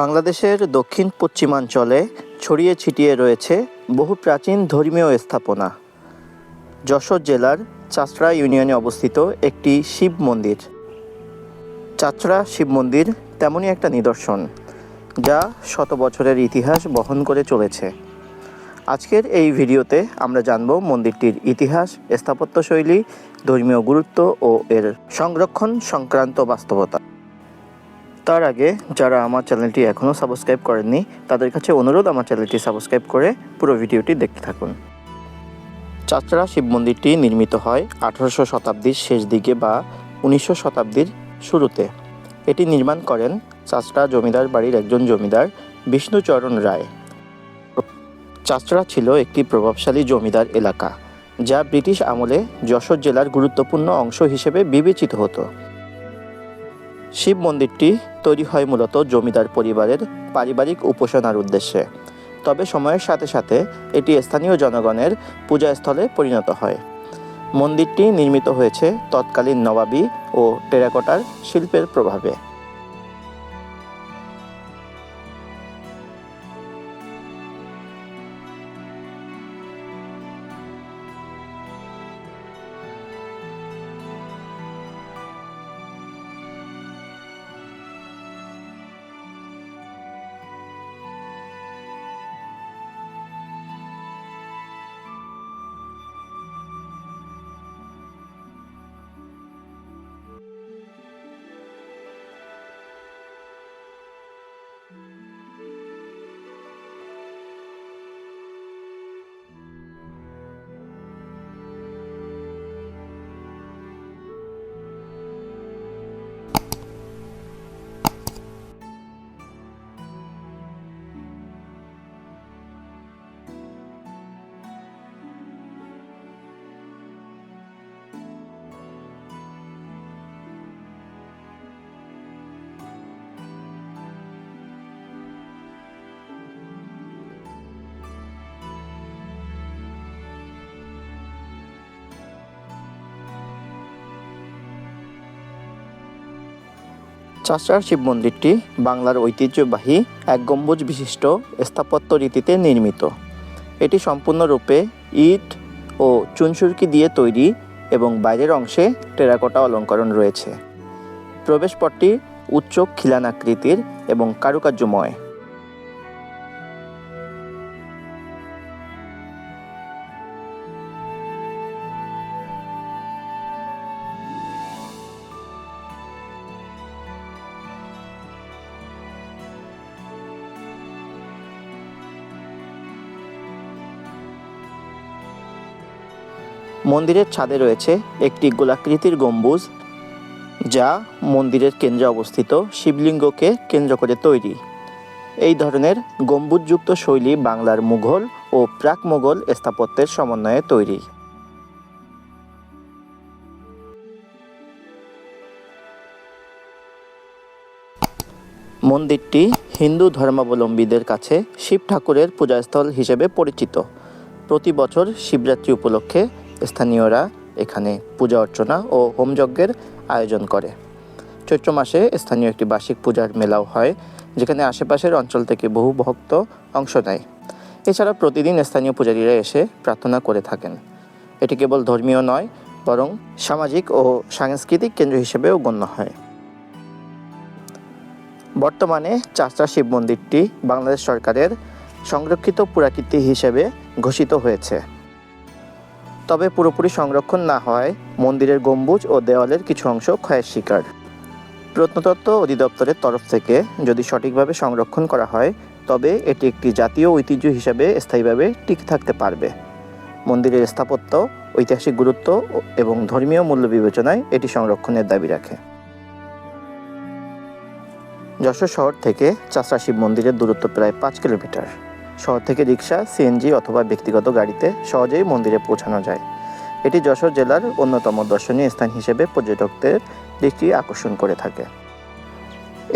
বাংলাদেশের দক্ষিণ পশ্চিমাঞ্চলে ছড়িয়ে ছিটিয়ে রয়েছে বহু প্রাচীন ধর্মীয় স্থাপনা। যশোর জেলার চাচড়া ইউনিয়নে অবস্থিত একটি শিব মন্দির। চাচড়া শিব মন্দির তেমনই একটা নিদর্শন, যা শত বছরের ইতিহাস বহন করে চলেছে। আজকের এই ভিডিওতে আমরা জানব মন্দিরটির ইতিহাস, স্থাপত্যশৈলী, ধর্মীয় গুরুত্ব ও এর সংরক্ষণ সংক্রান্ত বাস্তবতা। তার আগে যারা আমার চ্যানেলটি এখনও সাবস্ক্রাইব করেননি, তাদের কাছে অনুরোধ আমার চ্যানেলটি সাবস্ক্রাইব করে পুরো ভিডিওটি দেখতে থাকুন। চাচড়া শিব মন্দিরটি নির্মিত হয় আঠারোশো শতাব্দীর শেষ দিকে বা উনিশশো শতাব্দীর শুরুতে। এটি নির্মাণ করেন চাচড়া জমিদার বাড়ির একজন জমিদার, বিষ্ণুচরণ রায়। চাচড়া ছিল একটি প্রভাবশালী জমিদার এলাকা, যা ব্রিটিশ আমলে যশোর জেলার গুরুত্বপূর্ণ অংশ হিসেবে বিবেচিত হতো। শিব মন্দিরটি তৈরি হয় মূলত জমিদার পরিবারের পারিবারিক উপাসনার উদ্দেশ্যে। তবে সময়ের সাথে সাথে এটি স্থানীয় জনগণের পূজাস্থলে পরিণত হয়। মন্দিরটি নির্মিত হয়েছে তৎকালীন নবাবী ও টেরাকোটার শিল্পের প্রভাবে। চাষড়ার শিব মন্দিরটি বাংলার ঐতিহ্যবাহী এক গম্বুজ বিশিষ্ট স্থাপত্য রীতিতে নির্মিত। এটি সম্পূর্ণরূপে ইট ও চুনসুরকি দিয়ে তৈরি এবং বাইরের অংশে টেরাকোটা অলঙ্করণ রয়েছে। প্রবেশপথটি উচ্চ খিলানাকৃতির এবং কারুকার্যময়। মন্দিরের ছাদে রয়েছে একটি গোলাকৃতির গম্বুজ, যা মন্দিরের কেন্দ্রে অবস্থিত শিবলিঙ্গকে কেন্দ্র করে তৈরি। এই ধরনের গম্বুজযুক্ত শৈলী বাংলার মুঘল ও প্রাক মুঘল স্থাপত্যের সমন্বয়ে তৈরি। মন্দিরটি হিন্দু ধর্মাবলম্বীদের কাছে শিব ঠাকুরের পূজাস্থল হিসেবে পরিচিত। প্রতি বছর শিবরাত্রি উপলক্ষে স্থানীয়রা এখানে পূজা অর্চনা ও হোমযজ্ঞের আয়োজন করে। চৈত্র মাসে স্থানীয় একটি বার্ষিক পূজার মেলাও হয়, যেখানে আশেপাশের অঞ্চল থেকে বহু ভক্ত অংশ নেয়। এছাড়া প্রতিদিন স্থানীয় পূজারীরা এসে প্রার্থনা করে থাকেন। এটি কেবল ধর্মীয় নয়, বরং সামাজিক ও সাংস্কৃতিক কেন্দ্র হিসেবেও গণ্য হয়। বর্তমানে চাচড়া শিব মন্দিরটি বাংলাদেশ সরকারের সংরক্ষিত পুরাকীর্তি হিসেবে ঘোষিত হয়েছে। তবে পুরোপুরি সংরক্ষণ না হওয়ায় মন্দিরের গম্বুজ ও দেওয়ালের কিছু অংশ ক্ষয়ের শিকার। প্রত্নতত্ত্ব অধিদপ্তরের তরফ থেকে যদি সঠিকভাবে সংরক্ষণ করা হয়, তবে এটি একটি জাতীয় ঐতিহ্য হিসাবে স্থায়ীভাবে টিকে থাকতে পারবে। মন্দিরের স্থাপত্য, ঐতিহাসিক গুরুত্ব এবং ধর্মীয় মূল্য বিবেচনায় এটি সংরক্ষণের দাবি রাখে। যশোর শহর থেকে চাষা শিব মন্দিরের দূরত্ব প্রায় পাঁচ কিলোমিটার। শহর থেকে রিক্সা সিএনজি অথবা ব্যক্তিগত গাড়িতে সহজেই মন্দিরে পৌঁছানো যায়। এটি যশোর জেলার অন্যতম দর্শনীয় স্থান হিসেবে পর্যটকদের দৃষ্টি আকর্ষণ করে থাকে।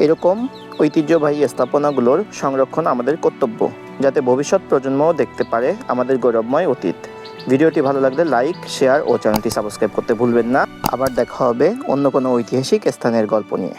এরকম ঐতিহ্যবাহী স্থাপনাগুলোর সংরক্ষণ আমাদের কর্তব্য, যাতে ভবিষ্যৎ প্রজন্মও দেখতে পারে আমাদের গৌরবময় অতীত। ভিডিওটি ভালো লাগলে লাইক, শেয়ার ও চ্যানেলটি সাবস্ক্রাইব করতে ভুলবেন না। আবার দেখা হবে অন্য কোনো ঐতিহাসিক স্থানের গল্প নিয়ে।